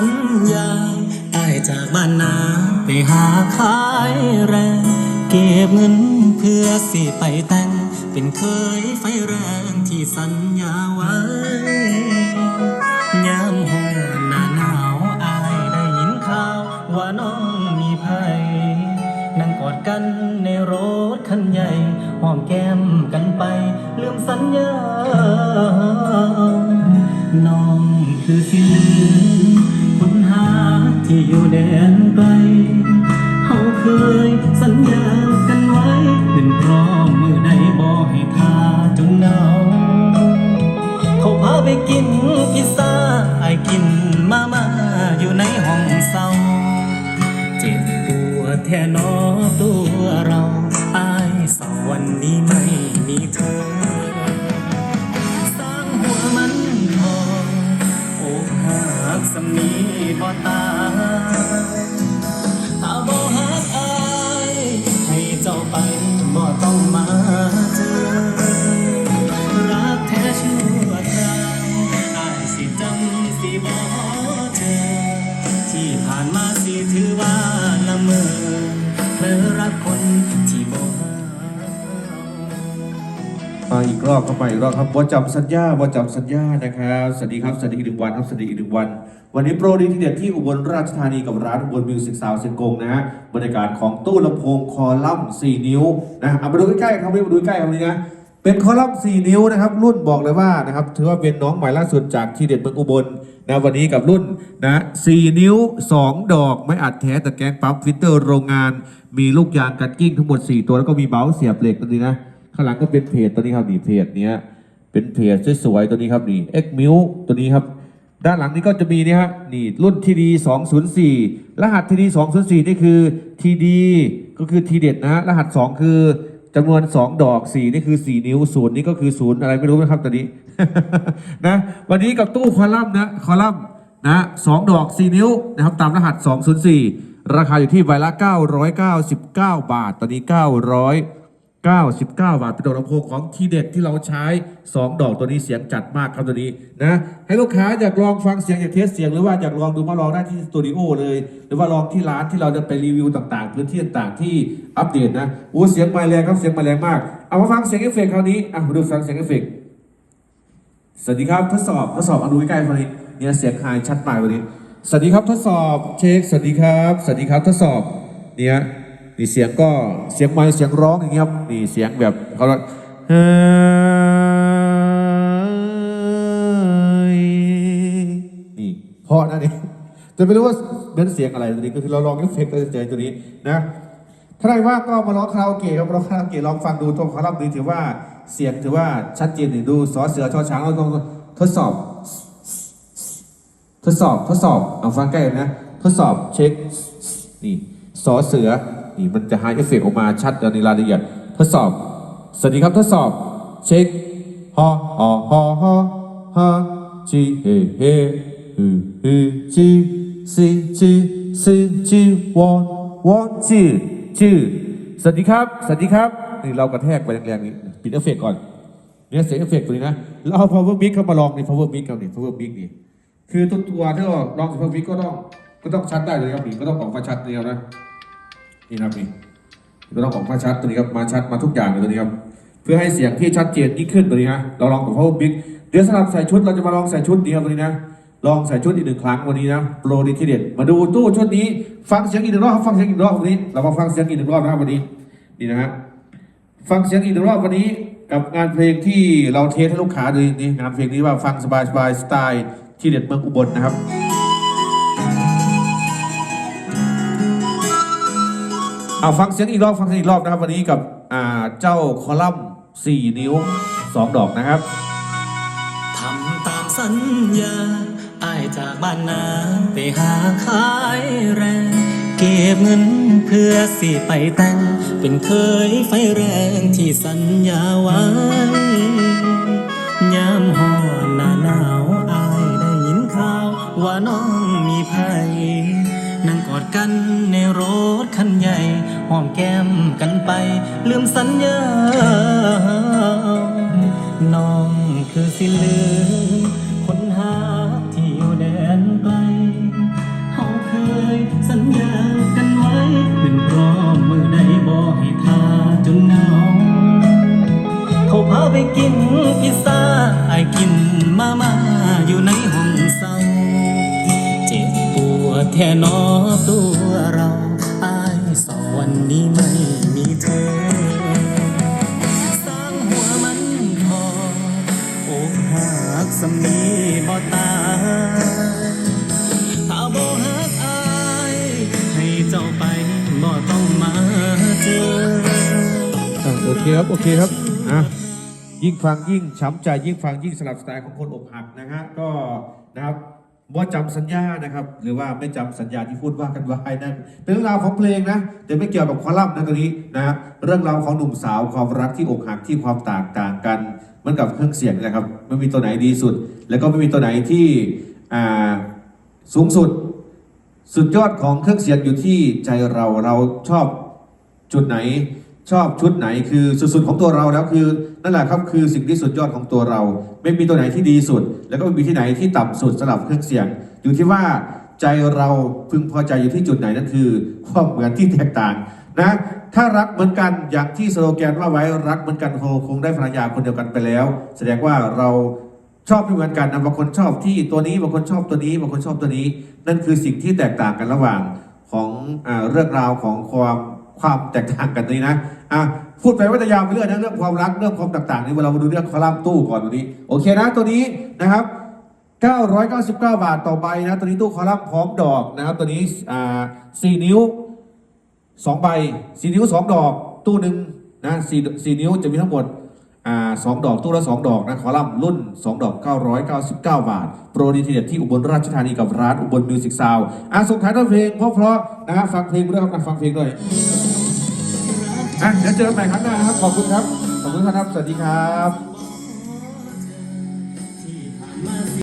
สัญญาอายจากบ้านนาไปหาขายแรง เก็บเงินเพื่อสิไปแต่ง เป็นเคยไฟแรงที่สัญญาไว้ยามหอนหน้าหนาวอายได้ยินข่าวว่าน้องมีภัย นั่งกอดกันในรถคันใหญ่หอมแก้มกันไปลืมสัญญา น้องคือสิ่ง คุณหาที่อยู่แดนไกลเขาเคยสัญญากันไว้เป็นพร้อมมือใดบอกให้ทาจนเหงาเขาพาไปกินพิซซ่าไอกินมาม่าอยู่ในห้องเศร้าเจ็บปวดแท้นอตัวเราอายเศร้าวันนี้ไม่มีเธอ ผ่านมาสิถือว่าละเมอเธอรักคนที่บ่มาอีกรอบเข้ามาอีกรอบครับว่าจำสัญญาว่าจำสัญญานะครับสวัสดีครับสวัสดีอีกหนึ่งวันครับสวัสดีอีกหนึ่งวัน วันนี้โปรดีที่เด็ดที่อุบลราชธานีกับร้านอุบลมิวสิกซาวเซนกงนะฮะบรรยากาศของตู้ลำโพงคอลัมน์4นิ้วนะเอามาดูใกล้ๆครับมาดูใกล้ๆครับนี่นะเป็นคอลัมน์4นิ้วนะครับรุ่นบอกเลยว่านะครับถือว่าเป็นน้องใหม่ล่าสุดจากที่เด็ดเมืองอุบล นะวันนี้กับรุ่นนะ4นิ้ว 2 ดอกไม่อัดแท้แต่แกงปั๊มฟิลเตอร์โรงงาน มีลูกยางกันกิ้งทั้งหมด 4 ตัวแล้วก็มีเบลเสียบเหล็กตัวนี้นะข้างหลังก็เป็นเพจตัวนี้ครับนี่เพจเนี้ยเป็นเพจสวยๆตัวนี้ครับนี่ X m i l ตัวนี้ครับ ด้านหลังนี้ก็จะมีนี่ฮะนี่รุ่น TD 204 รหัส TD 204 นี่คือ TD ก็คือทีเด็ดนะฮะรหัส 2 คือ จำนวน 2 ดอก 4 นี่คือ 4 นิ้วศูนย์นี่ก็คือศูนย์อะไรไม่รู้นะครับตอนนี้ นะ วันนี้กับตู้คอลัมน์นะ คอลัมน์นะสองดอก 4 นิ้วนะครับ ตามรหัส 204 ราคาอยู่ที่ใบละ 999 บาท ตอนนี้ 900 99 บาทเป็นดอกลำโพงของทีเด็ดที่เราใช้ 2 ดอกตัวนี้เสียงจัดมากครับตัวนี้นะให้ลูกค้าอยากลองฟังเสียงอยากเทสเสียงหรือว่าอยากลองดูมาลองได้ที่สตูดิโอเลย หรือว่าลองที่ร้านที่เราจะไปรีวิวต่างๆพื้นที่ต่างๆที่อัปเดตนะโอ้เสียงมาแรงครับเสียงมาแรงมาก เอามาฟังเสียงเอฟเฟกต์คราวนี้อะมาดูฟังเสียงเอฟเฟกต์สวัสดีครับทดสอบทดสอบอาดูใกล้คราวนี้เนี่ยเสียงไฮชัดมากวันนี้ สวัสดีครับทดสอบเช็คสวัสดีครับ สวัสดีครับทดสอบเนี่ย นี่เสียงก็เสียงไม้เสียงร้องอย่างเงี้ยครับนี่เสียงแบบเขาเรียกเฮ้ยนี่เพราะนะนี่จะไม่รู้ว่าเป็นเสียงอะไรตัวนี้ก็คือเราลองเอฟเฟกต์ตัวเจอตัวนี้นะถ้าใครว่าก็มาร้องคาราโอเกะครับร้องคาราโอเกะลองฟังดูตัวคอลัมน์นี้ถือว่าเสียงถือว่าชัดเจนนี่ดูสอเสือชอช้างเราต้องทดสอบ ทดสอบทดสอบเอาฟังใกล้นะ ทดสอบเช็คนี่สอเสือ นี่มันจะหาเอฟเฟกออกมาชัดในรายละเอียดทดสอบ สวัสดีครับทดสอบ เช็คฮอฮอฮอฮอฮาจีเฮเฮฮือฮือจีซีจีซีจีวอนวอนจีจีสวัสดีครับ สวัสดีครับนี่เรากระแทกไปแรงๆนี่ปิดเอฟเฟกต์ก่อนเนี่ยเสียงเอฟเฟกต์ตัวนี้นะแล้วเอา power mic เข้ามาลองใน power mic กันนี่ power mic นี่คือตัวตัวที่เราลองสิบวิก็ต้องก็ต้องชัดได้เลยครับนี่ก็ต้องออกมาชัดตัวนี้ครับนะ นี่นะครับนี่ก็ต้องออกมาชัดตัวนี้ครับมาชัดมาทุกอย่างเลยตัวนี้ครับเพื่อให้เสียงที่ชัดเจนยิ่งขึ้นตัวนี้ฮะเราลองกับ power big เดี๋ยวสำหรับใส่ชุดเราจะมาลองใส่ชุดนี้ครับตัวนี้นะลองใส่ชุดอีกหนึ่งครั้งวันนี้นะโปรดีที่เด็ดมาดูตู้ชุดนี้ฟังเสียงอีกหนึ่งรอบฟังเสียงอีกรอบวันนี้ เรามาฟังเสียงอีกหนึ่งรอบนะครับวันนี้นี่นะฮะฟังเสียงอีกหนึ่งรอบวันนี้กับงานเพลงที่เราเทสให้ลูกค้าดูนี่งานเพลงนี้ว่าฟังสบายสบายๆสไตล์ที่เด็ดเมืองอุบลนะครับ เอาฟังเสียงอีกรอบฟังเสียงอีกรอบนะครับวันนี้กับอ่าเจ้าคอลัมน์4นิ้ว 2 ดอกนะครับทำตามสัญญาอายจากบ้านนาไปหาขายแรงเก็บเงินเพื่อสิไปแต่ง เป็นเคยไฟแรงที่สัญญาไว้ยามหอนหนาหนาวอายได้ยินข่าว ว่าน้องมีภัยนั่งกอดกันในรถ หอมแก้มกันไป ลืมสัญญา น้องคือสิลืมคนหาที่อยู่แดนไกลเขาเคยสัญญากันไว้ เป็นพร้อมมือใดบอกให้ทาจนเหงาเขาพาไปกินพิซซ่าไอกินมามาอยู่ในห้องเศร้า เจ็บปวดแท่นอตัวเรา วันนี้ไม่มีเธอ สร้างหัวมันพออกหักสำนีบ่ตายถ้าบ่หักอายให้เจ้าไปบ่ต้องมาเจออะโอเคครับ โอเคครับอะยิ่งฟังยิ่งช้ำใจยิ่งฟังยิ่งสลับสไตล์ของคนอกหักนะฮะก็นะครับ ว่าจำสัญญานะครับ หรือว่าไม่จำสัญญาที่พูดว่ากันไว้นั่นเป็นเรื่องราวของเพลงนะแต่ไม่เกี่ยวกับคอลัมน์นะตัวนี้นะเรื่องราวของหนุ่มสาวความรักที่อกหักที่ความต่างต่างกันเหมือนกับเครื่องเสียงนะครับไม่มีตัวไหนดีสุด แล้วก็ไม่มีตัวไหนที่อ่าสูงสุด สุดยอดของเครื่องเสียงอยู่ที่ใจเราเราชอบจุดไหน ชอบชุดไหนคือสุดๆของตัวเราแล้วคือนั่นแหละครับคือสิ่งที่สุดยอดของตัวเรา ไม่มีตัวไหนที่ดีสุด แล้วก็ไม่มีที่ไหนที่ต่ำสุดสำหรับเครื่องเสียง อยู่ที่ว่าใจเราพึงพอใจอยู่ที่จุดไหนนั่นคือความเหมือนที่แตกต่างนะถ้ารักเหมือนกันอย่างที่สโลแกนว่าไว้รักเหมือนกันคงคงได้ภรรยาคนเดียวกันไปแล้ว แสดงว่าเราชอบไม่เหมือนกันนะบางคนชอบที่ตัวนี้บางคนชอบตัวนี้บางคนชอบตัวนี้ นั่นคือสิ่งที่แตกต่างกันระหว่างของอเรื่องราวของความ ความแตกต่างกันนี้นะอะพูดไปว่าจะยาวไปเรื่อยนะเรื่องความรักเรื่องความต่างๆนี่เรามาดูเรื่องคอลัมน์ตู้ก่อนตัวนี้ โอเคนะตัวนี้นะครับ 999 บาทต่อใบนะตัวนี้ตู้คอลัมน์พร้อมดอกนะครับ ตัวนี้อ่า4นิ้ว2ใบ4นิ้ว2ดอก ตู้หนึ่งนะ4 4นิ้วจะมีทั้งหมดอ่าสองดอกตู้ละ2ดอกนะคอลัมน์รุ่น2ดอก 999 บาท โปรดีทีเด็ดที่อุบลราชธานีกับร้านอุบลมิวสิกซาวอะส่งท้ายด้วยเพลงเพราะๆนะฟังเพลงด้วยครับฟังเพลงด้วย อะเดี๋ยวเจอกันใหม่ครั้งหน้านะครับ ขอบคุณครับ ขอบคุณครับ สวัสดีครับ